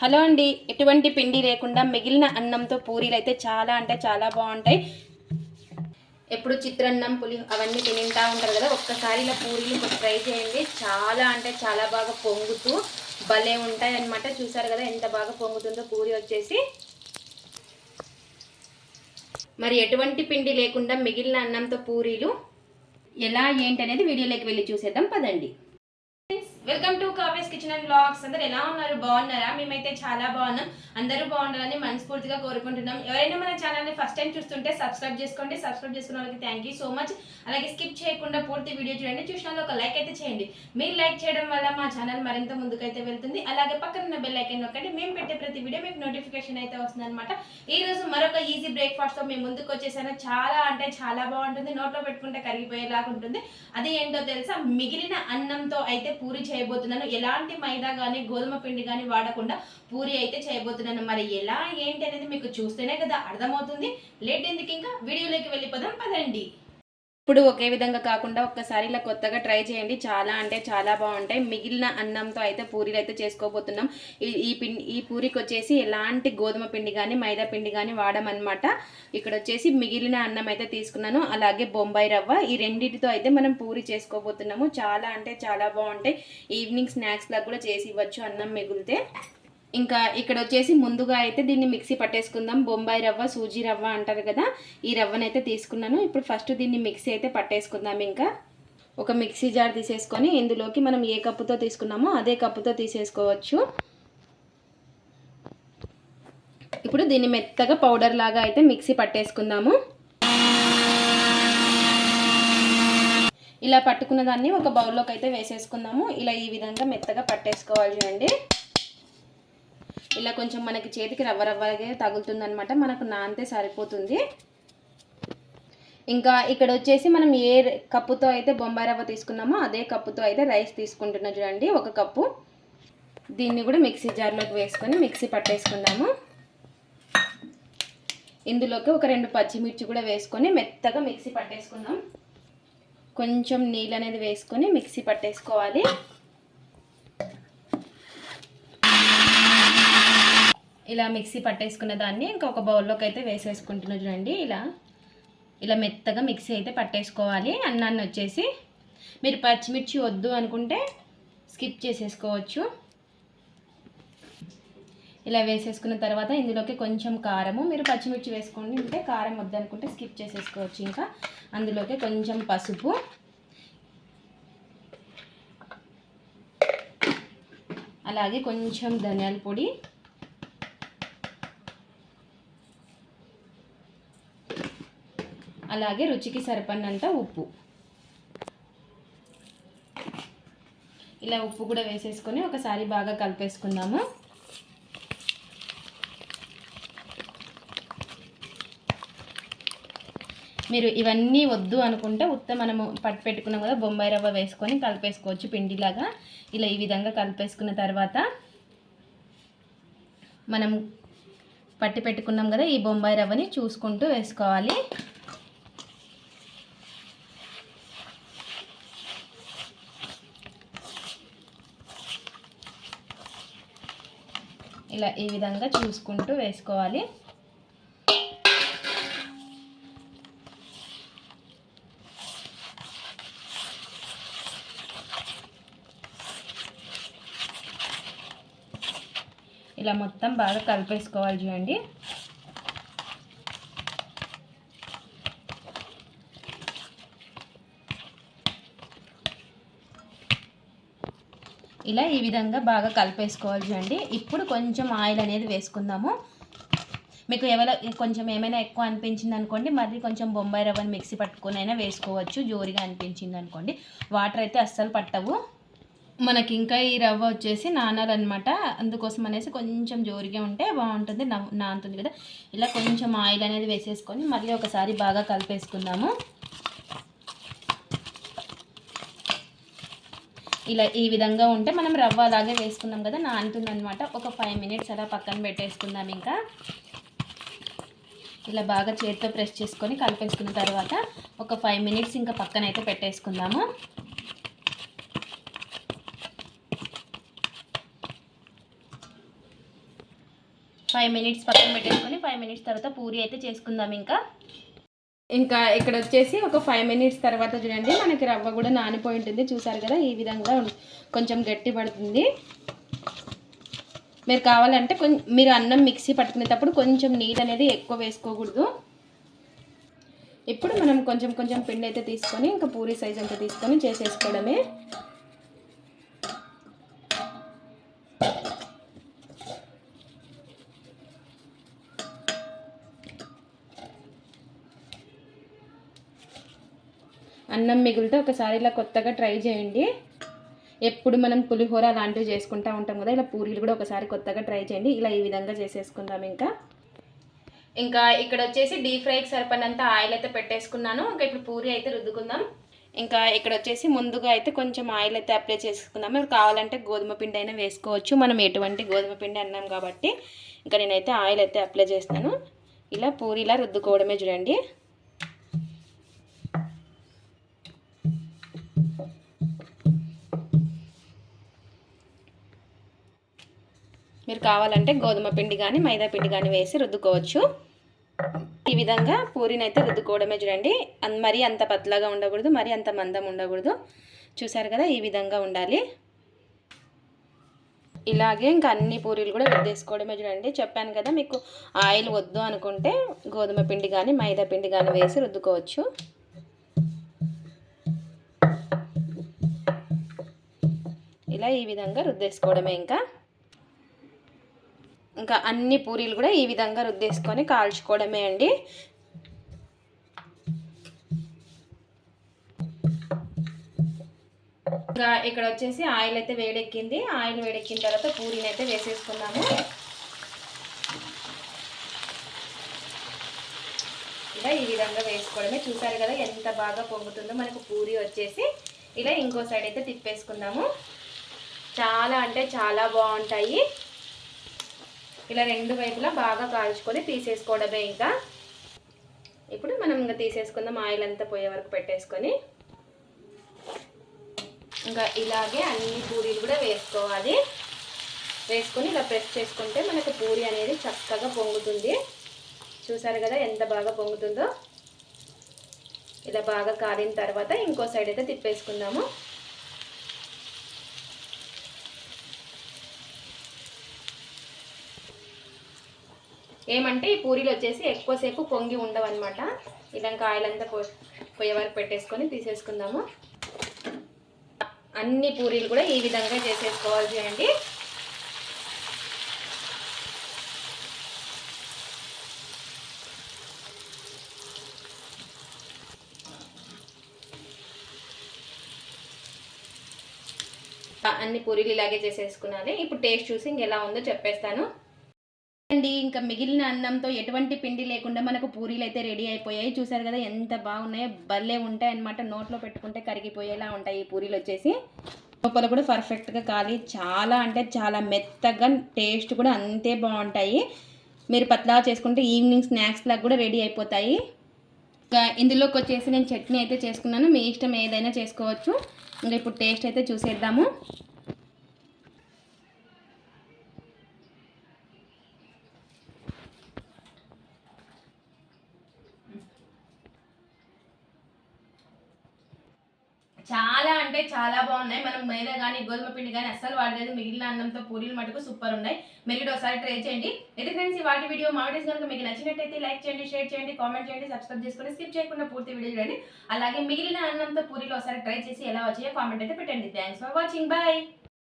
Hello అండి. ఎటువంటి పిండి లేకుండా మిగిలిన అన్నంతో పూరీలు అయితే చాలా అంటే చాలా బాగుంటాయి. ఎప్పుడు చిత్రాన్నం పులి అవన్నీ తింటా ఉంటారు కదా ఒక్కసారి ఇలా పూరీలు ట్రై చేయండి. చాలా అంటే చాలా బాగా పొంగుతూ భలే ఉంటాయి అన్నమాట చూసారు కదా ఎంత బాగా పొంగుతుందో పూరి వచ్చేసి. మరి ఎటువంటి పిండి లేకుండా మిగిలిన అన్నంతో పూరీలు ఎలా ఏంటి అనేది వీడియోలోకి వెళ్ళి చూసేద్దాం. పదండి. Welcome to Kavya's kitchen and blogs అందరు ఎలా ఉన్నారు? బాగున్నారా? మేమైతే చాలా బాగున్నాం. అందరూ బాగుండాలని మనస్ఫూర్తిగా కోరుకుంటున్నాం. ఎవరైనా మన ఛానల్ని ఫస్ట్ టైం చూస్తుంటే సబ్స్క్రైబ్ చేసుకోండి. సబ్స్క్రైబ్ చేసుకున్న వాళ్ళకి థ్యాంక్ యూ సో మచ్ అలాగే స్కిప్ చేయకుండా పూర్తి వీడియో చూడండి. చూసిన ఒక లైక్ అయితే చేయండి. మీరు లైక్ చేయడం వల్ల మా ఛానల్ మరింత ముందుకైతే వెళ్తుంది. అలాగే పక్కన ఉన్న బెల్ ఐకన్ నొక్కండి. మేము పెట్టే ప్రతి వీడియో మీకు నోటిఫికేషన్ అయితే వస్తుంది అనమాట ఈ రోజు మరొక ఈజీ బ్రేక్ఫాస్ట్తో మేము ముందుకు వచ్చేసాను. చాలా అంటే చాలా బాగుంటుంది. నోట్లో పెట్టుకుంటే కరిగిపోయేలాగా ఉంటుంది. అది ఏంటో తెలుసా? మిగిలిన అన్నంతో అయితే పూరి చేయబోతున్నాను. ఎలాంటి మైదా కానీ గోధుమ పిండి కానీ వాడకుండా పూరి అయితే చేయబోతున్నాను. మరి ఎలా ఏంటి అనేది మీకు చూస్తేనే కదా అర్థమవుతుంది. లేట్ ఎందుకు ఇంకా? వీడియోలోకి వెళ్ళిపోదాం. పదండి. ఇప్పుడు ఒకే విధంగా కాకుండా ఒక్కసారి ఇలా కొత్తగా ట్రై చేయండి. చాలా అంటే చాలా బాగుంటాయి. మిగిలిన అన్నంతో అయితే పూరీలు అయితే చేసుకోబోతున్నాం. ఈ ఈ పిండి ఈ పూరికి వచ్చేసి ఎలాంటి గోధుమ పిండి కానీ మైదా పిండి కానీ వాడమన్నమాట. ఇక్కడ వచ్చేసి మిగిలిన అన్నం అయితే తీసుకున్నాను. అలాగే బొంబాయి రవ్వ. ఈ రెండింటితో అయితే మనం పూరి చేసుకోబోతున్నాము. చాలా అంటే చాలా బాగుంటాయి. ఈవినింగ్ స్నాక్స్ లాగా కూడా చేసి ఇవ్వచ్చు అన్నం మిగిలితే. ఇంకా ఇక్కడ వచ్చేసి ముందుగా అయితే దీన్ని మిక్సీ పట్టేసుకుందాం. బొంబాయి రవ్వ సూజీ రవ్వ అంటారు కదా ఈ రవ్వనైతే తీసుకున్నాను. ఇప్పుడు ఫస్ట్ దీన్ని మిక్సీ అయితే పట్టేసుకుందాం ఇంకా. ఒక మిక్సీ జార్ తీసేసుకొని ఇందులోకి మనం ఏ కప్పుతో తీసుకున్నామో అదే కప్పుతో తీసేసుకోవచ్చు. ఇప్పుడు దీన్ని మెత్తగా పౌడర్ లాగా అయితే మిక్సీ పట్టేసుకుందాము. ఇలా పట్టుకున్న దాన్ని ఒక బౌల్లోకి అయితే వేసేసుకుందాము. ఇలా ఈ విధంగా మెత్తగా పట్టేసుకోవాలి చూడండి. ఇలా కొంచెం మనకి చేతికి రవ్వ రవ్వగా తగులుతుందనమాట మనకు నాంతే సరిపోతుంది. ఇంకా ఇక్కడ వచ్చేసి మనం ఏ కప్పుతో అయితే బొంబాయి రవ్వ తీసుకున్నామో అదే కప్పుతో అయితే రైస్ తీసుకుంటున్నాం చూడండి. ఒక కప్పు. దీన్ని కూడా మిక్సీ జార్లోకి వేసుకొని మిక్సీ పట్టేసుకుందాము. ఇందులోకి ఒక రెండు పచ్చిమిర్చి కూడా వేసుకొని మెత్తగా మిక్సీ పట్టేసుకుందాం. కొంచెం నీళ్ళు అనేది వేసుకొని మిక్సీ పట్టేసుకోవాలి. ఇలా మిక్సీ పట్టేసుకున్న దాన్ని ఇంకొక బౌల్లోకి అయితే వేసేసుకుంటున్నా చూడండి. ఇలా ఇలా మెత్తగా మిక్సీ అయితే పట్టేసుకోవాలి. అన్నాన్ని వచ్చేసి మీరు పచ్చిమిర్చి వద్దు అనుకుంటే స్కిప్ చేసేసుకోవచ్చు. ఇలా వేసేసుకున్న తర్వాత ఇందులోకి కొంచెం కారము మీరు పచ్చిమిర్చి వేసుకోండి. ఉంటే కారం వద్దనుకుంటే స్కిప్ చేసేసుకోవచ్చు ఇంకా. అందులోకి కొంచెం పసుపు. అలాగే కొంచెం ధనియాల పొడి. అలాగే రుచికి సరిపడినంత ఉప్పు. ఇలా ఉప్పు కూడా వేసేసుకొని ఒకసారి బాగా కలిపేసుకుందాము. మీరు ఇవన్నీ వద్దు అనుకుంటే ఉత్త మనము పట్టు పెట్టుకున్నాం కదా బొంబాయి రవ్వ వేసుకొని కలిపేసుకోవచ్చు పిండిలాగా. ఇలా ఈ విధంగా కలిపేసుకున్న తర్వాత మనం పట్టి పెట్టుకున్నాం కదా ఈ బొంబాయి రవ్వని చూసుకుంటూ వేసుకోవాలి. ఇలా ఈ విధంగా చూసుకుంటూ వేసుకోవాలి. ఇలా మొత్తం బాగా కలిపేసుకోవాలి చూడండి. ఇలా ఈ విధంగా బాగా కలిపేసుకోవాలి చూడండి. ఇప్పుడు కొంచెం ఆయిల్ అనేది వేసుకుందాము. మీకు ఎవరో కొంచెం ఏమైనా ఎక్కువ అనిపించింది అనుకోండి మరి కొంచెం బొంబాయి రవ్వని మిక్సీ పట్టుకొని అయినా వేసుకోవచ్చు. జోరిగా అనిపించింది అనుకోండి. వాటర్ అయితే అస్సలు పట్టవు. మనకి ఇంకా ఈ రవ్వ వచ్చేసి నానాలన్నమాట. అందుకోసం అనేసి కొంచెం జోరిగా ఉంటే బాగుంటుంది నానుతుంది కదా. ఇలా కొంచెం ఆయిల్ అనేది వేసేసుకొని మళ్ళీ ఒకసారి బాగా కలిపేసుకుందాము. ఇలా ఈ విధంగా ఉంటే మనం రవ్వ అలాగే వేసుకున్నాం కదా నానుతుందనమాట ఒక ఫైవ్ మినిట్స్ అలా పక్కన పెట్టేసుకుందాం ఇంకా. ఇలా బాగా చేతితో ప్రెస్ చేసుకొని కలిపేసుకున్న తర్వాత ఒక ఫైవ్ మినిట్స్ ఇంకా పక్కన అయితే పెట్టేసుకుందాము. ఫైవ్ మినిట్స్ పక్కన పెట్టేసుకొని ఫైవ్ మినిట్స్ తర్వాత పూరి అయితే చేసుకుందాం ఇంకా. ఇంకా ఇక్కడ వచ్చేసి ఒక ఫైవ్ మినిట్స్ తర్వాత చూడండి మనకి రవ్వ కూడా నానిపోయి ఉంటుంది. చూసారు కదా ఈ విధంగా కొంచెం గట్టి పడుతుంది. మీరు కావాలంటే కొంచెం మీరు అన్నం మిక్సీ పట్టుకునేటప్పుడు కొంచెం నీళ్ళు అనేది ఎక్కువ వేసుకోకూడదు. ఇప్పుడు మనం కొంచెం కొంచెం పిండి అయితే తీసుకొని ఇంకా పూరి సైజ్ అంతా తీసుకొని చేసేసుకోవడమే. అన్నం మిగిలితే ఒకసారి ఇలా కొత్తగా ట్రై చేయండి. ఎప్పుడు మనం పులిహోర అలాంటివి చేసుకుంటూ ఉంటాం కదా ఇలా పూరీలు కూడా ఒకసారి కొత్తగా ట్రై చేయండి. ఇలా ఈ విధంగా చేసేసుకుందాం ఇంకా. ఇంకా ఇక్కడ వచ్చేసి డీప్ ఫ్రైకి సరిపడినంత ఆయిల్ అయితే పెట్టేసుకున్నాను. ఇంకా ఇప్పుడు పూరి అయితే రుద్దుకుందాం. ఇంకా ఇక్కడ వచ్చేసి ముందుగా అయితే కొంచెం ఆయిల్ అయితే అప్లై చేసుకుందాం. మీరు కావాలంటే గోధుమ పిండి అయినా వేసుకోవచ్చు. మనం ఎటువంటి గోధుమ పిండి అన్నాం కాబట్టి. ఇంకా నేనైతే ఆయిల్ అయితే అప్లై చేస్తాను. ఇలా పూరిలా రుద్దుకోవడమే చూడండి. మీరు కావాలంటే గోధుమ పిండి కానీ మైదా పిండి కానీ వేసి రుద్దుకోవచ్చు. ఈ విధంగా పూరిని అయితే రుద్దుకోవడమే చూడండి. అన్- మరీ అంత పతలాగా ఉండకూడదు మరీ అంత మందం ఉండకూడదు. చూసారు కదా ఈ విధంగా ఉండాలి. ఇలాగే ఇంకా అన్ని పూరీలు కూడా రుద్దేసుకోవడమే చూడండి. చెప్పాను కదా మీకు ఆయిల్ వద్దు అనుకుంటే గోధుమ పిండి కానీ మైదా పిండి కానీ వేసి రుద్దుకోవచ్చు. ఇలా ఈ విధంగా రుద్దేసుకోవడమే ఇంకా. ఇంకా అన్ని పూరీలు కూడా ఈ విధంగా రుద్దేసుకొని కాల్చుకోవడమే అండి. ఇంకా ఇక్కడ వచ్చేసి ఆయిల్ అయితే వేడెక్కింది. ఆయిల్ వేడెక్కిన తర్వాత పూరీని అయితే వేసేసుకున్నాము. ఇలా ఈ విధంగా వేసుకోవడమే. చూసారు కదా ఎంత బాగా పొంగుతుందో. మనకు పూరి వచ్చేసి ఇలా ఇంకో సైడ్ అయితే తిప్పేసుకుందాము. చాలా అంటే చాలా బాగుంటాయి. ఇలా రెండు వైపులా బాగా కాల్చుకొని తీసేసుకోవడమే ఇంకా. ఇప్పుడు మనం ఇంకా తీసేసుకుందాం ఆయిల్ అంతా పోయే వరకు పెట్టేసుకొని. ఇంకా ఇలాగే అన్ని పూరీలు కూడా వేసుకోవాలి. వేసుకొని ఇలా ప్రెస్ చేసుకుంటే మనకు పూరి అనేది చక్కగా పొంగుతుంది. చూసారు కదా ఎంత బాగా పొంగుతుందో. ఇలా బాగా కాలిన తర్వాత ఇంకో సైడ్ అయితే తిప్పేసుకుందాము. ఏమంటే ఈ పూరీలు వచ్చేసి ఎక్కువసేపు పొంగి ఉండవన్నమాట. ఇలాంటి ఆయిల్ అంతా పో పొయ్యే వరకు పెట్టేసుకొని తీసేసుకుందాము. అన్ని పూరీలు కూడా ఈ విధంగా చేసేసుకోవాలి చేయండి అన్ని పూరీలు ఇలాగే చేసేసుకున్నాను. ఇప్పుడు టేస్ట్ చూసి ఇంకెలా ఉందో చెప్పేస్తాను. అండి ఇంకా మిగిలిన అన్నంతో ఎటువంటి పిండి లేకుండా మనకు పూరీలు అయితే రెడీ అయిపోయాయి. చూసారు కదా ఎంత బాగున్నాయో భలే ఉంటాయి అన్నమాట. నోట్లో పెట్టుకుంటే కరిగిపోయేలా ఉంటాయి ఈ పూరీలు వచ్చేసి. లోపల కూడా పర్ఫెక్ట్గా కాలి. చాలా అంటే చాలా మెత్తగా టేస్ట్ కూడా అంతే బాగుంటాయి. మీరు పత్లా చేసుకుంటే ఈవినింగ్ స్నాక్స్ లాగా కూడా రెడీ అయిపోతాయి. ఇంకా ఇందులోకి వచ్చేసి నేను చట్నీ అయితే చేసుకున్నాను. మీ ఇష్టం ఏదైనా చేసుకోవచ్చు. ఇంకా ఇప్పుడు టేస్ట్ అయితే చూసేద్దాము చాలా అంటే చాలా బాగున్నాయి. మనం మైదా కానీ గోధుమ పిండి కానీ అస్సలు వాడలేదు. మిగిలిన అన్నంతో పూరీలు మటుకు సూపర్ ఉన్నాయి. మీరు కూడా ఒకసారి ట్రై చేయండి. ఇది ఫ్రెండ్స్ ఈ వాటి వీడియో మా వీడియోస్ కనుక మీకు నచ్చినట్టయితే లైక్ చేయండి షేర్ చేయండి కామెంట్ చేయండి సబ్స్క్రైబ్ చేసుకొని స్కిప్ చేయకుండా పూర్తి వీడియో చూడండి. అలాగే మిగిలిన అన్నంతో పూరీలు ఒకసారి ట్రై చేసి ఎలా వచ్చాయో కామెంట్ అయితే పెట్టండి. Thanks for watching bye